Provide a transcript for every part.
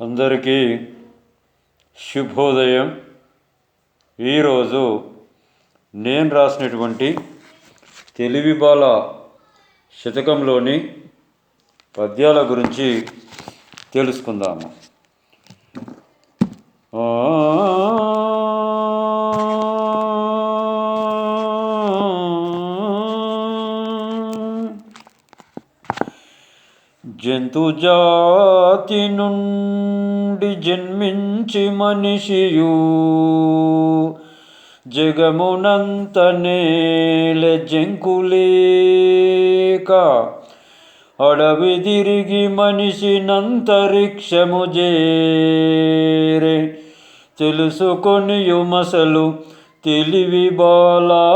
అందరికీ శుభోదయం. ఈరోజు నేను రాసినటువంటి తెలివిబాల శతకంలోని పద్యాల గురించి తెలుసుకుందాము. జంతుజాతి నుండి జన్మించి మనిషియు. జగమునంత నేల జంకులేక అడవి తిరిగి మనిషినంతరిక్షము జేరే తెలుసుకొని యుమసలు తెలివి బాలా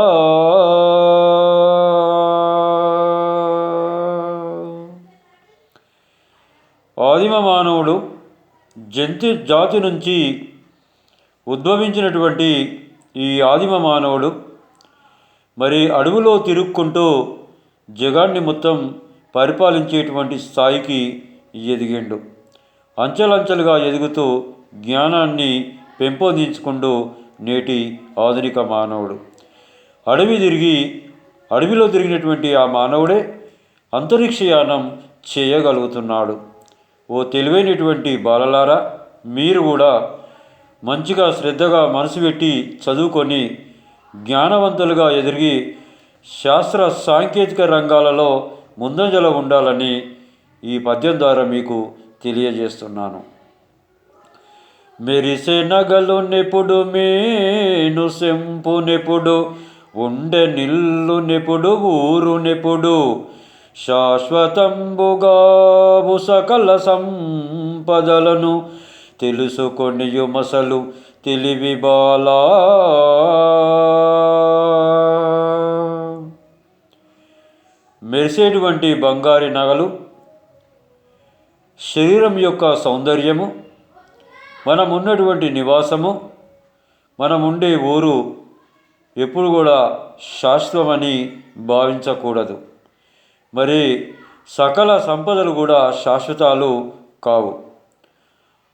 మానవుడు జంతు జాతి నుంచి ఉద్భవించినటువంటి ఈ ఆదిమ మానవుడు మరి అడవిలో తిరుక్కుంటూ జగాన్ని మొత్తం పరిపాలించేటువంటి స్థాయికి ఎదిగిండు. అంచెలంచెలుగా ఎదుగుతూ జ్ఞానాన్ని పెంపొందించుకుంటూ నేటి ఆధునిక మానవుడు. అడవి తిరిగి అడవిలో తిరిగినటువంటి ఆ మానవుడే అంతరిక్షయానం చేయగలుగుతున్నాడు. ఓ తెలివైనటువంటి బాలలారా మీరు కూడా మంచిగా శ్రద్ధగా మనసు పెట్టి చదువుకొని జ్ఞానవంతులుగా ఎదిగి శాస్త్ర సాంకేతిక రంగాలలో ముందంజలో ఉండాలని ఈ పద్యం ద్వారా మీకు తెలియజేస్తున్నాను. మెరిసే నగలు నెప్పుడు మేను సెంపు నిపుడు ఉండే నిల్లు నిపుడు ఊరు నిపుడు శాశ్వతంబుగా సకల సంపదలను తెలుసుకొనియుమసలు తెలివి బాలా. మెరిసేటువంటి బంగారి నగలు శరీరం యొక్క సౌందర్యము మనం ఉన్నటువంటి నివాసము మనం ఉండే ఊరు ఎప్పుడు కూడా శాశ్వతమని భావించకూడదు. మరి సకల సంపదలు కూడా శాశ్వతాలు కావు.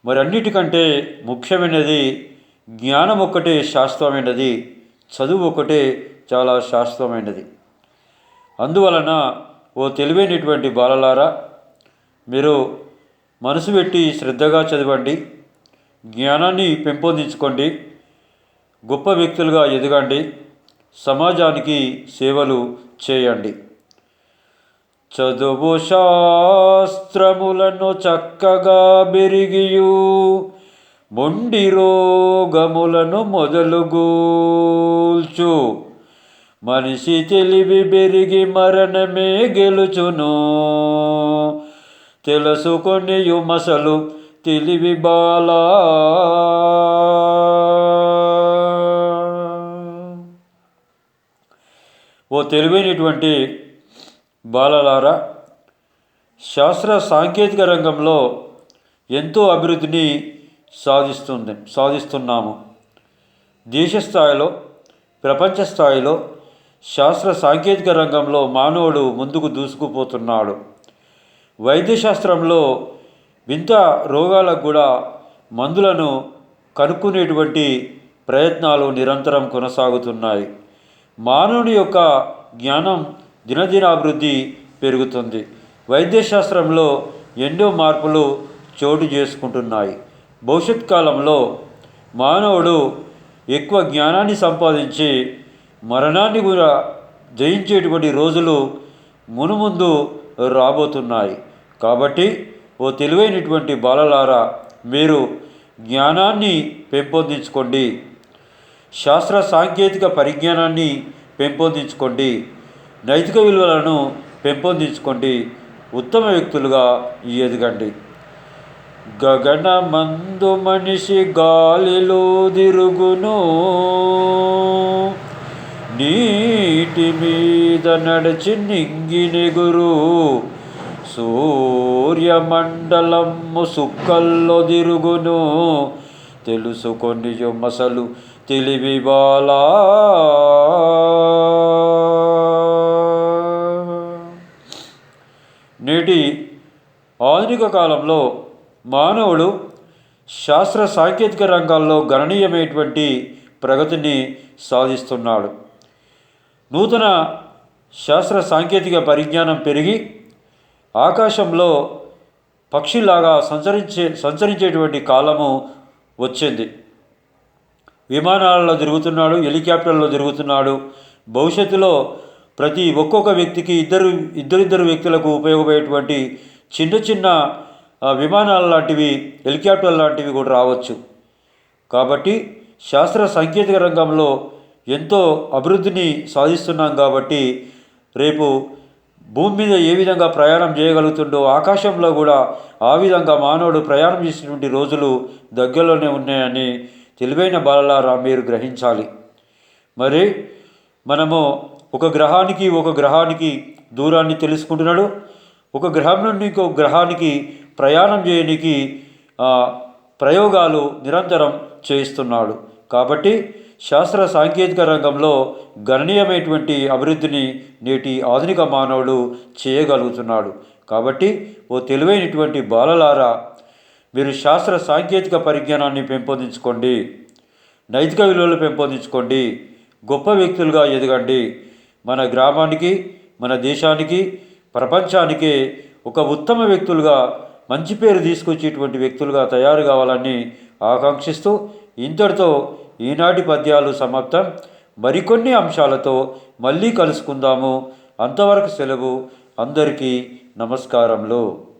మరి అన్నిటికంటే ముఖ్యమైనది జ్ఞానం ఒక్కటే శాశ్వతమైనది చదువు ఒకటే చాలా శాశ్వతమైనది. అందువలన ఓ తెలివైనటువంటి బాలలారా మీరు మనసు పెట్టి శ్రద్ధగా చదవండి జ్ఞానాన్ని పెంపొందించుకోండి గొప్ప వ్యక్తులుగా ఎదగండి సమాజానికి సేవలు చేయండి. చదువు శాస్త్రములను చక్కగా బెరిగియు. మొండి రోగములను మొదలుగూల్చు మనిషి తెలివి బెరిగి మరణమే గెలుచును. తెలుసుకొని యుమసలు తెలివి బాలా. ఓ తెలివైనటువంటి బాలలారా శాస్త్ర సాంకేతిక రంగంలో ఎంతో అభివృద్ధిని సాధిస్తుంది సాధిస్తున్నాము. దేశ స్థాయిలో ప్రపంచ స్థాయిలో శాస్త్ర సాంకేతిక రంగంలో మానవుడు ముందుకు దూసుకుపోతున్నాడు. వైద్యశాస్త్రంలో వింత రోగాలకు కూడా మందులను కనుక్కునేటువంటి ప్రయత్నాలు నిరంతరం కొనసాగుతున్నాయి. మానవుని యొక్క జ్ఞానం దినదినాభివృద్ధి పెరుగుతుంది. వైద్యశాస్త్రంలో ఎన్నో మార్పులు చోటు చేసుకుంటున్నాయి. భవిష్యత్ కాలంలో మానవుడు ఎక్కువ జ్ఞానాన్ని సంపాదించి మరణాన్ని కూడా జయించేటువంటి రోజులు మునుముందు రాబోతున్నాయి. కాబట్టి ఓ తెలివైనటువంటి బాలలారా మీరు జ్ఞానాన్ని పెంపొందించుకోండి. శాస్త్ర సాంకేతిక పరిజ్ఞానాన్ని పెంపొందించుకోండి. నైతిక విలువలను పెంపొందించుకోండి. ఉత్తమ వ్యక్తులుగా ఎదగండి. గగనమందు మనిషి గాలిలో తిరుగును. నీటి మీద నడిచి నింగినెగురు సూర్యమండలము సుక్కల్లో తిరుగును. తెలుసుకొని మసలు తెలివి బాలా. ఆధునిక కాలంలో మానవుడు శాస్త్ర సాంకేతిక రంగాల్లో గణనీయమైనటువంటి ప్రగతిని సాధిస్తున్నాడు. నూతన శాస్త్ర సాంకేతిక పరిజ్ఞానం పెరిగి ఆకాశంలో పక్షిలాగా సంచరించే సంచరించేటువంటి కాలము వచ్చింది. విమానాలలో తిరుగుతున్నాడు హెలికాప్టర్లో తిరుగుతున్నాడు. భవిష్యత్తులో ప్రతి ఒక్కొక్క వ్యక్తికి ఇద్దరు ఇద్దరిద్దరు వ్యక్తులకు ఉపయోగపడేటువంటి చిన్న చిన్న విమానాలు లాంటివి హెలికాప్టర్ లాంటివి కూడా రావచ్చు. కాబట్టి శాస్త్ర సాంకేతిక రంగంలో ఎంతో అభివృద్ధిని సాధిస్తున్నాం కాబట్టి రేపు భూమి మీద ఏ విధంగా ప్రయాణం చేయగలుగుతుండో ఆకాశంలో కూడా ఆ విధంగా మానవుడు ప్రయాణం చేసినటువంటి రోజులు దగ్గరలోనే ఉన్నాయని తెలివైన బాలలారా మీరు గ్రహించాలి. మరి మనము ఒక గ్రహానికి ఒక గ్రహానికి దూరాన్ని తెలుసుకుంటున్నాడు. ఒక గ్రహం నుండి ఇంకో గ్రహానికి ప్రయాణం చేయడానికి ప్రయోగాలు నిరంతరం చేయిస్తున్నాడు. కాబట్టి శాస్త్ర సాంకేతిక రంగంలో గణనీయమైనటువంటి అభివృద్ధిని నేటి ఆధునిక మానవుడు చేయగలుగుతున్నాడు. కాబట్టి ఓ తెలివైనటువంటి బాలలారా మీరు శాస్త్ర సాంకేతిక పరిజ్ఞానాన్ని పెంపొందించుకోండి నైతిక విలువలు పెంపొందించుకోండి గొప్ప వ్యక్తులుగా ఎదగండి. మన గ్రామానికి మన దేశానికి ప్రపంచానికి ఒక ఉత్తమ వ్యక్తులుగా మంచి పేరు తీసుకొచ్చేటువంటి వ్యక్తులుగా తయారు కావాలని ఆకాంక్షిస్తూ ఇంతటితో ఈనాటి పద్యాలు సమాప్తం. మరికొన్ని అంశాలతో మళ్ళీ కలుసుకుందాము. అంతవరకు సెలవు. అందరికీ నమస్కారములు.